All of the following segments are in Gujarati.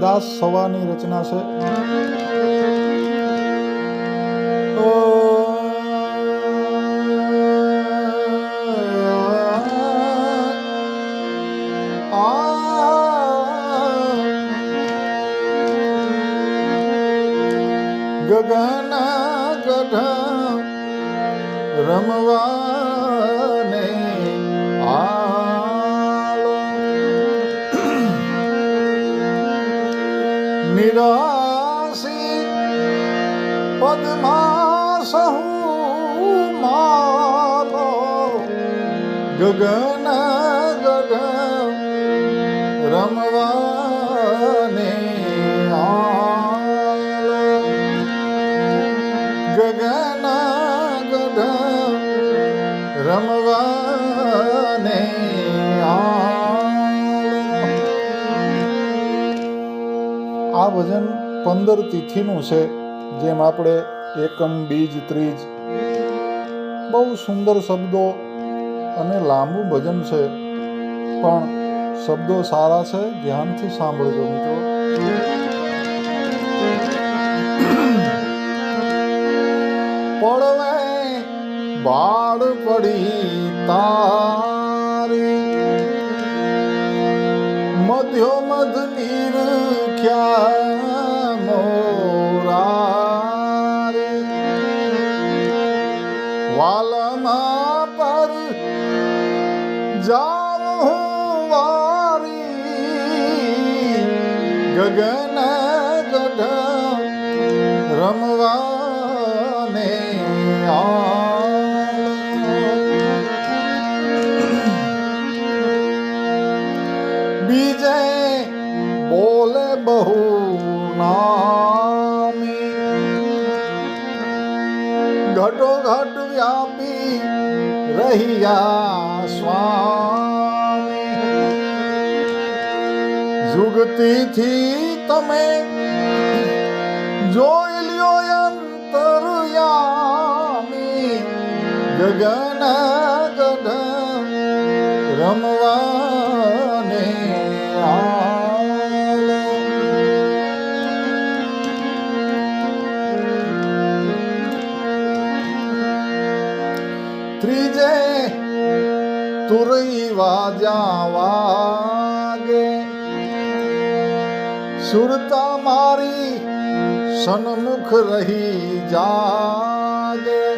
દાસ સવાની રચના છે. ગગન ગઢ રમવાને ગગન ગઢ રમવાને ગગન ગઢ રમવાને આ ભજન પંદર તિથિનું છે, જેમ આપણે એકમ, બીજ, ત્રીજ બહુ સુંદર શબ્દો અને લાંબુ ભજન છે. પણ શબ્દો સારા છે, ધ્યાનથી સાંભળજો મિત્રો. પડવે બાળ પડી તારી. મધ્યો મધ નીર ખ્યા જાવ હું વારી ગગન ગઢ રમવાને. બીજે બોલે બહુ નામી ઘટો ઘટ વ્યાપી રહ્યા સ્વામી. જુગતીથી તમે જોઈ લ્યો અંતરયામી ગગન વાગે. સુરતા મારી સન્મુખ રહી જાગે.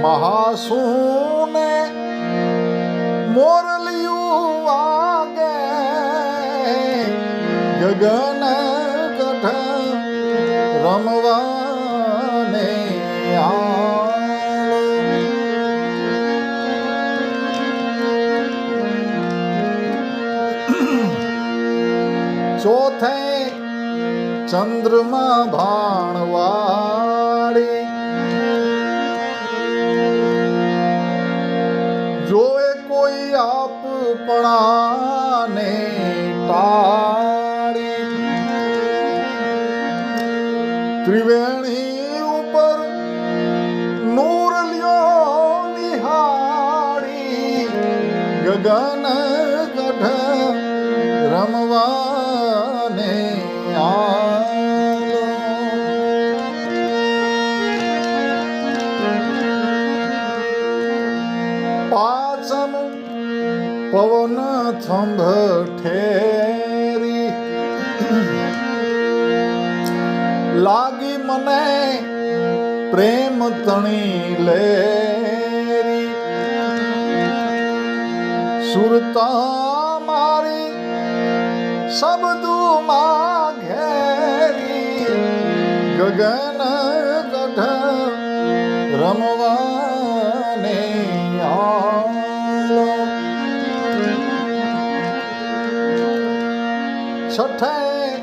મહાસુને મોરલિયું વાગે. ગગન ગઢ રમવાને ચંદ્રમા ભાણવાળી. જોએ કોઈ આપણાને ટાળી. ત્રિવેણી ઉપર નૂર લ્યો નિહાળી. ગગન ગઢ રમવાને આલો પવન થંભ ઠેરી લાગી મને પ્રેમ તણી લેરી સુરતા મારી શબ્દું માં ઘેરી ગગન ગઢ રમવાને છઠે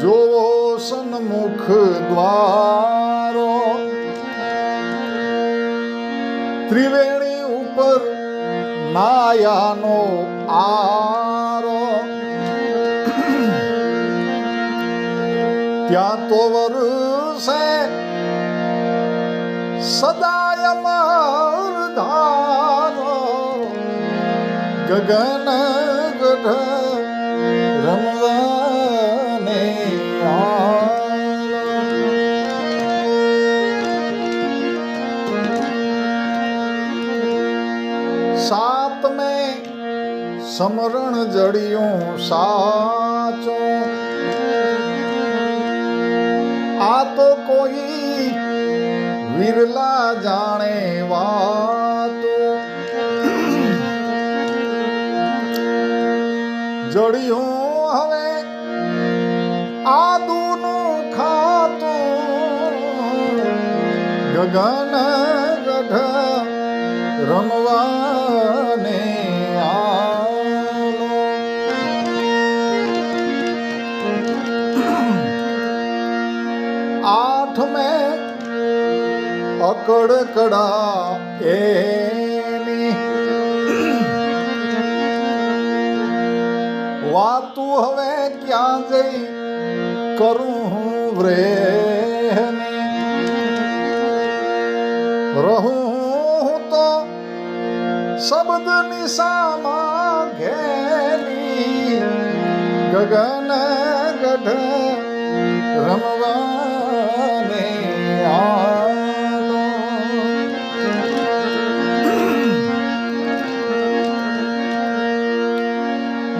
જોવો સન્મુખ દ્વારો ત્રિવેણી ઉપર નાયાનો આરો ત્યાં તો વરસે સદાય અમર ધારો ગગન ગઢ. સાત મેં સમરણ જડિયું સાચો. આ તો કોઈ વિરલા જાણે વાતો જડિયું હવે આદુનું ખાતું ગગન ગઢ રમવાને આઠ મેં અકડ કડા જઈ કરું હું વ્રેહની. રહું હું તો શબ્દ નિશામાં ઘેરી ગગન ગઢ રમવાને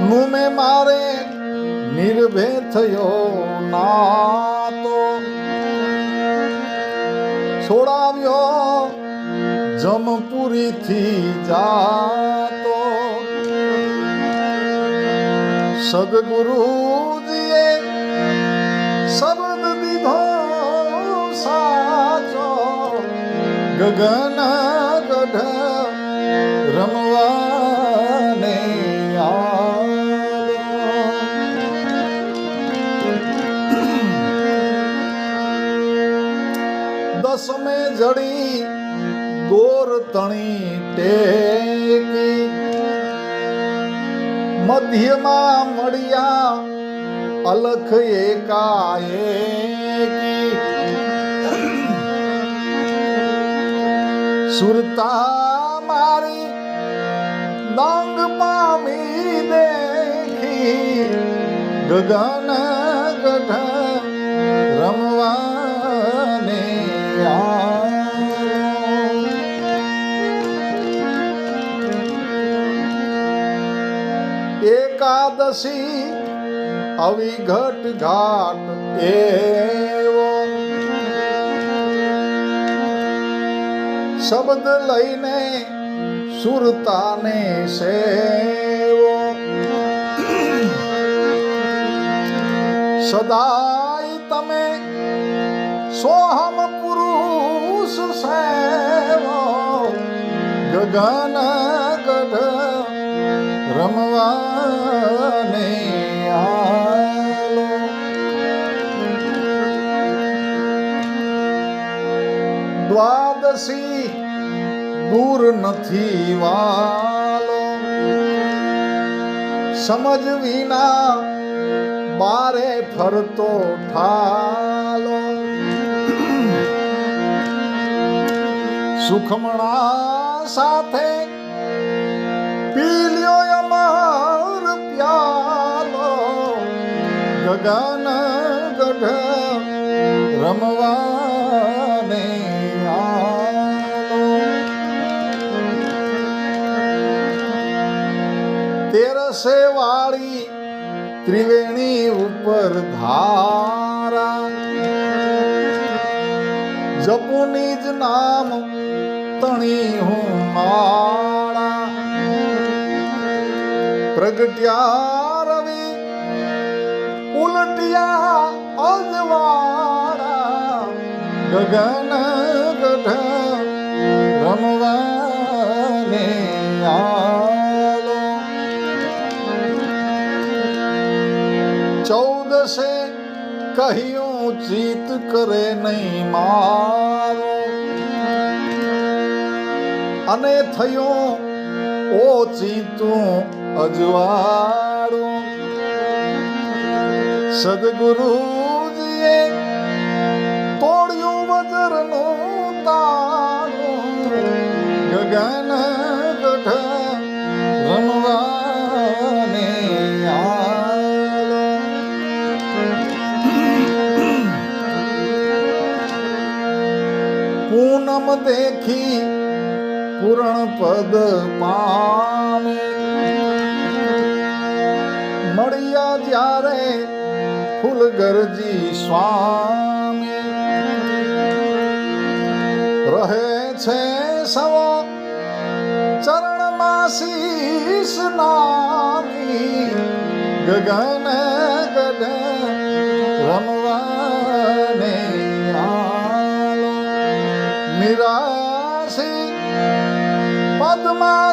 નું મારે નિર્ભે થયો નાતો. છોડાવ્યો જમપુરીથી જાતો. સદગુરુજીએ શબ્દ દીધો સાચો. ગગન દોર તણી ટેકી. મધ્યમાં મળ્યા અલખ એકાએકી. સુરતા મારી દંગ પામી દેખી. ગગન એકાદશી અવિઘટ ઘાટ એવો. શબ્દ લઈને સુરતાને સેવો. સદાય તમે સોહમ પુરુષ સેવો. ગગન ગઢ રમવાને દ્વાદશી દૂર નથી વાલો. સમજ વિના બારે ફરતો ઠાલો. સુખમણા સાથે પીલ્યો અમાર પ્યાલો. ગગન ગઢ રમવાને તેરસે વાળી ત્રિવેણી ઉપર ધારા. જપુની જ નામ તણી હું માળા. પ્રગટ્યા રવિ, ઉલટિયા અજવાળા. ગગન ગઢ રમવાને આલો ચૌદસે કહ્યું ચિત કરે નહીં મારો અને થયું ઓ ચિતું અજવાળું સદગુરુજીએ દેખી પૂરણ પદ પામે. મળ્યા જ્યારે ફૂલગરજી સ્વામી. રહે છે સવ ચરણમાં શીશ નામી. ગગન ગગન રમવાને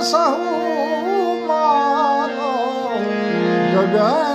સહુ માનો. ગગન